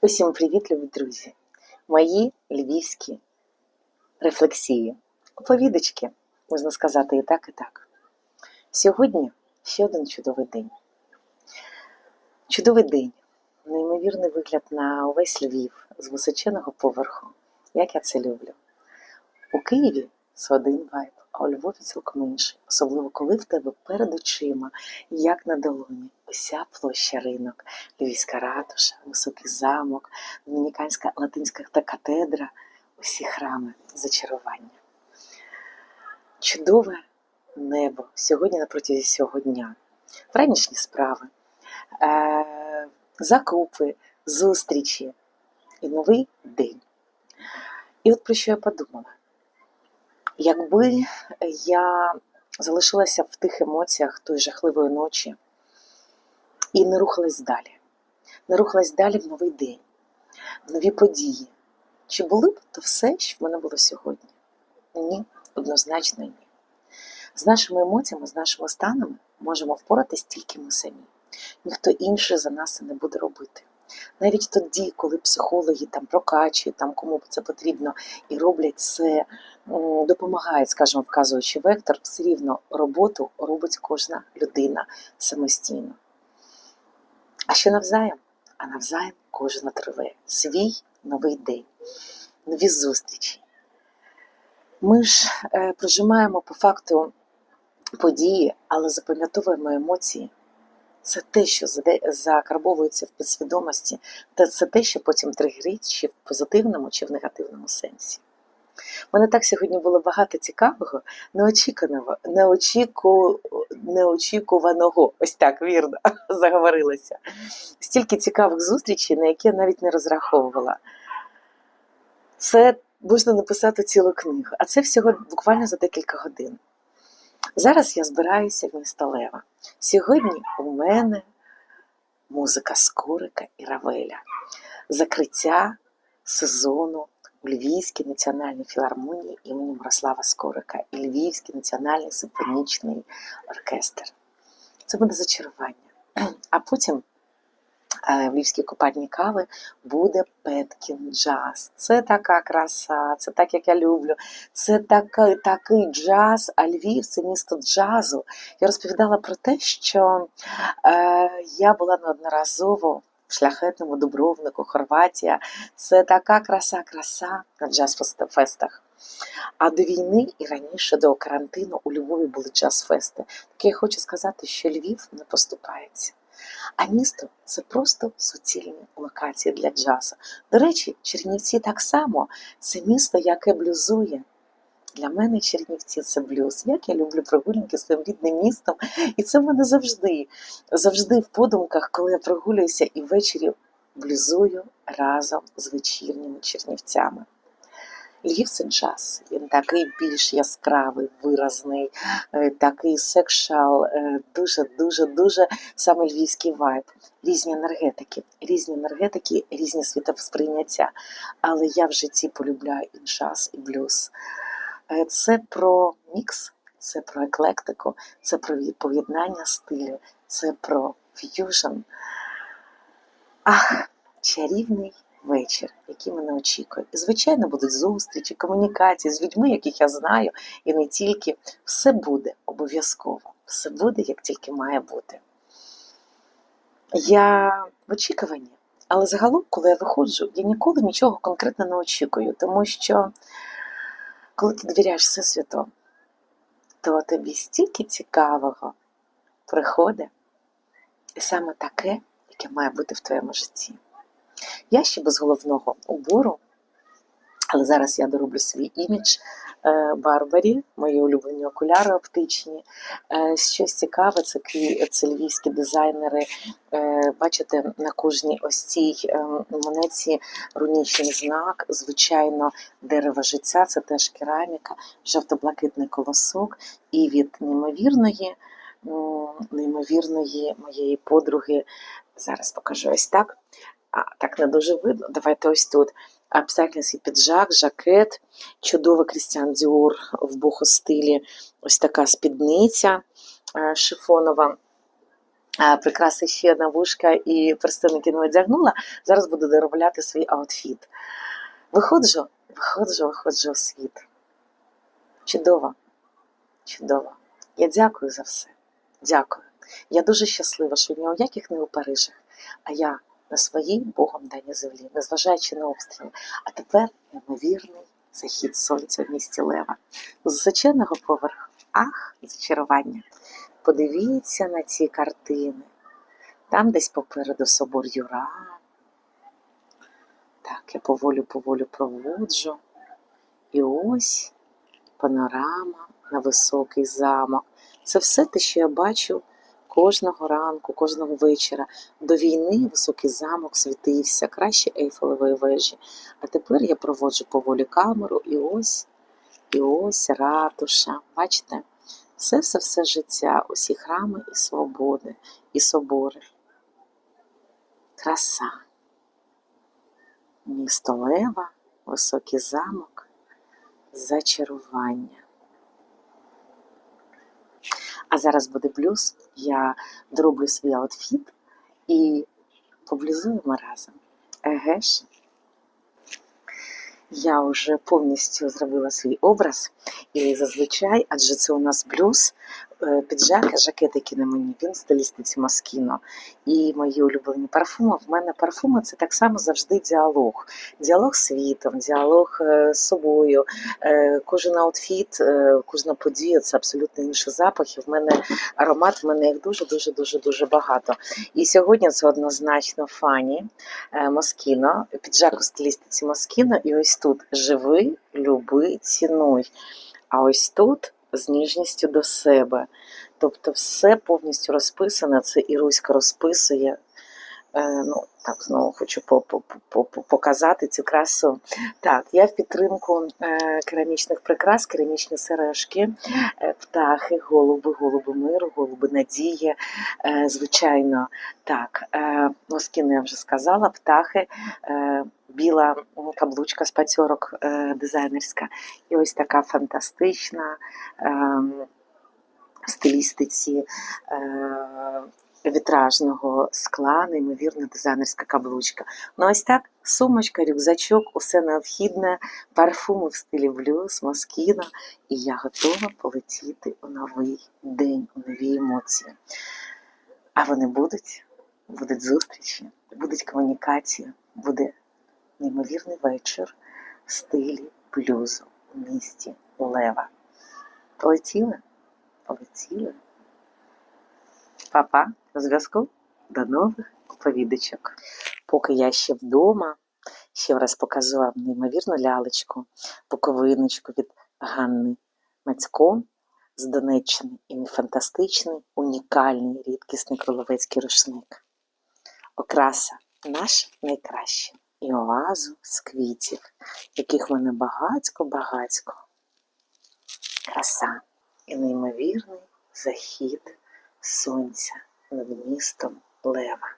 Усім привіт, любі друзі! Мої львівські рефлексії, оповідочки, можна сказати і так, і так. Сьогодні ще один чудовий день. Чудовий день, неймовірний вигляд на увесь Львів з височеного поверху, як я це люблю. У Києві це один вайб, а у Львові цілком інший, особливо коли в тебе перед очима, як на долоні, уся площа ринок, Львівська ратуша, високий замок, Домініканська латинська та катедра, усі храми зачарування. Чудове небо сьогодні на протязі всього дня, вранішні справи, е- закупи, зустрічі і новий день. І от про що я подумала? Якби я залишилася в тих емоціях тої жахливої ночі і не рухалась далі, не рухалась далі в новий день, в нові події. Чи були б то все, що в мене було сьогодні? Ні, однозначно ні. З нашими емоціями, з нашими станами можемо впоратись тільки ми самі. Ніхто інший за нас це не буде робити. Навіть тоді, коли психологи там прокачують, там кому це потрібно, і роблять це, допомагають, скажімо, вказуючи вектор, все рівно роботу робить кожна людина самостійно. А що навзаєм? А навзаєм кожна триває свій новий день, нові зустрічі. Ми ж е, прожимаємо по факту події, але запам'ятовуємо емоції. Це те, що закарбовується в підсвідомості, та це те, що потім тригерить чи в позитивному, чи в негативному сенсі. У мене так сьогодні було багато цікавого, неочікуваного, неочіку, неочікуваного, ось так вірно заговорилася. Стільки цікавих зустрічей, на які я навіть не розраховувала. Це можна написати цілу книгу, а це всього буквально за декілька годин. Зараз я збираюся в місто Лева. Сьогодні у мене музика Скорика і Равеля, закриття сезону у Львівській національній філармонії імені Мирослава Скорика і Львівський національний симфонічний оркестр. Це буде зачарування. А потім Львівській купальні кави буде Петкін джаз. Це така краса, це так, як я люблю. Це такий такий джаз, а Львів це місто джазу. Я розповідала про те, що е, я була неодноразово в шляхетному Дубровнику, Хорватія. Це така краса, краса на джаз-фестах. А до війни і раніше до карантину у Львові були джаз-фести. Так я хочу сказати, що Львів не поступається. А місто це просто суцільні локації для джазу. До речі, Чернівці так само це місто, яке блюзує. Для мене Чернівці це блюз. Як я люблю прогулянки своїм рідним містом. І це в мене завжди, завжди в подумках, коли я прогулююся і ввечері блюзую разом з вечірніми чернівцями. Львів джаз, він такий більш яскравий, виразний, е, такий секшал, дуже-дуже дуже саме львівський вайб. Різні енергетики, різні енергетики, різні світосприйняття. Але я в житті полюбляю і джаз, і блюз. Е, це про мікс, це про еклектику, це про поєднання стилю, це про ф'южн. Ах, чарівний вечір, який мене очікує. І, звичайно, будуть зустрічі, комунікації з людьми, яких я знаю, і не тільки. Все буде обов'язково. Все буде, як тільки має бути. Я в очікуванні, але загалом, коли я виходжу, я ніколи нічого конкретно не очікую, тому що коли ти довіряєш Всесвіту, то тобі стільки цікавого приходить, і саме таке, яке має бути в твоєму житті. Я ще без головного убору, але зараз я дороблю свій імідж е, Барбарі, мої улюблені окуляри оптичні. Е, щось цікаве, це це львівські дизайнери. Е, бачите, на кожній ось цій монеті рунічний знак, звичайно, дерево життя, це теж кераміка, жовто-блакитний колосок і від неймовірної. Неймовірної моєї подруги, зараз покажу ось так а, так не дуже видно. Давайте ось тут. Апсайклінський піджак, жакет, чудовий Крістіан Діор в бохостилі, ось така спідниця е, шифонова. прикраси ще на вушка і перстеники не одягнула. Зараз буду доробляти свій аутфіт. Виходжу, виходжу, виходжу у світ. Чудово, чудово. Я дякую за все. Дякую. Я дуже щаслива, що ні у яких не у Парижах, а я на своїй Богом даній землі, незважаючи на обстріли. А тепер неймовірний захід сонця в місті Лева. З височеного поверху. Ах, зачарування. Подивіться на ці картини. Там десь попереду собор Юра. Так, я поволю поволю проводжу. І ось панорама на високий замок. Це все те, що я бачу кожного ранку, кожного вечора. До війни високий замок світився, краще Ейфелевої вежі. А тепер я проводжу поволі камеру, і ось, і ось ратуша. Бачите? Все, все, все життя, усі храми і свободи, і собори. Краса. Місто Лева, високий замок, зачарування. Зараз буде блюз. Я дроблю свій аутфіт і поблюзуємо разом. Еге ж. Я вже повністю зробила свій образ, і зазвичай, адже це у нас блюз, е, піджак, жакет, який на мені, він стилістиці Москіно. І мої улюблені парфуми. В мене парфуми це так само завжди діалог. Діалог з світом, діалог е, з собою. Е, Кожен аутфіт, кожна подія це абсолютно інший запах. І в мене аромат, в мене їх дуже, дуже, дуже, багато. І сьогодні це однозначно фані Москіно, піджак у стилістиці Москіно. І ось тут живи, люби, цінуй. А ось тут з ніжністю до себе. Тобто все повністю розписане, це і Руська розписує. Е, ну, так, знову хочу по- по- по- по- показати цю красу. Так, я в підтримку е, керамічних прикрас, керамічні сережки, е, птахи, голуби, голуби миру, голуби надії. Звичайно, так, носкіни я вже сказала, птахи, біла каблучка з пацьорок дизайнерська. І ось така фантастична. ем, в стилістиці вітражного скла, неймовірна дизайнерська каблучка. Ну ось так, сумочка, рюкзачок, усе необхідне, парфуми в стилі блюз, москіно, і я готова полетіти у новий день, у нові емоції. А вони будуть, будуть зустрічі, будуть комунікації, буде неймовірний вечір в стилі блюзу у місті Лева. Полетіли? Полетіли. Папа, на зв'язку. До нових оповідачок. Поки я ще вдома, ще раз покажу вам неймовірну лялечку, буковиночку від Ганни Мацько з Донеччини. І мій фантастичний, унікальний, рідкісний кроловецький рушник. Окраса наша найкраща. І оазу з квітів, яких в мене багацько-багацько. Краса і неймовірний захід сонця над містом Лева.